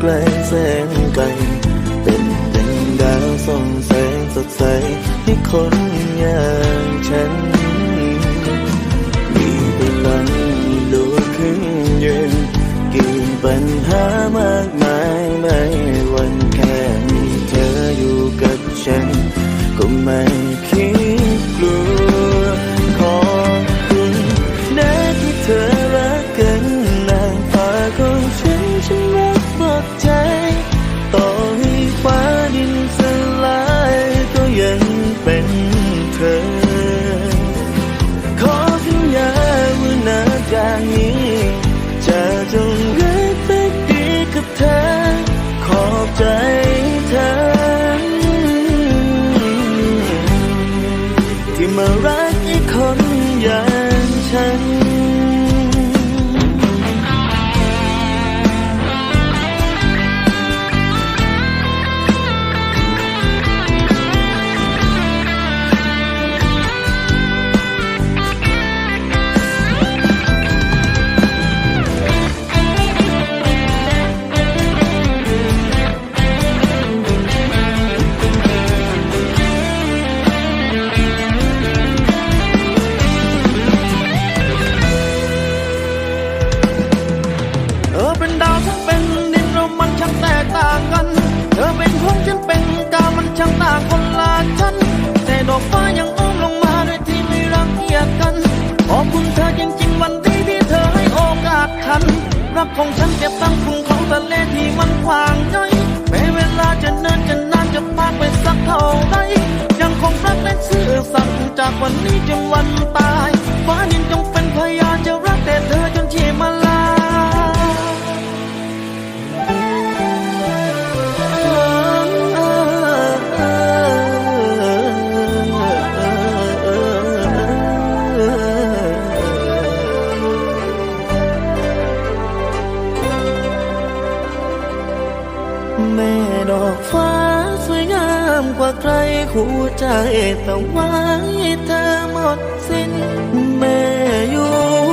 ไกลแสนไกล เป็นดังดาวส่องแสงสดใสให้คนอย่างฉัน มีพลังลุกขึ้นยืนกินปัญหามากมายไม่ รักของฉันเก็บตั้งคุ้งของทะเลที่มันกว้างใหญ่แม้เวลาจะเนินจะนานจะผ่านไปสักเท่าไรยังคงรักและซื่อสัตย์จากวันนี้จนวันตาย กว่าใครหัวใจแต่ไว้เธอหมดสิ้นแม่อยู่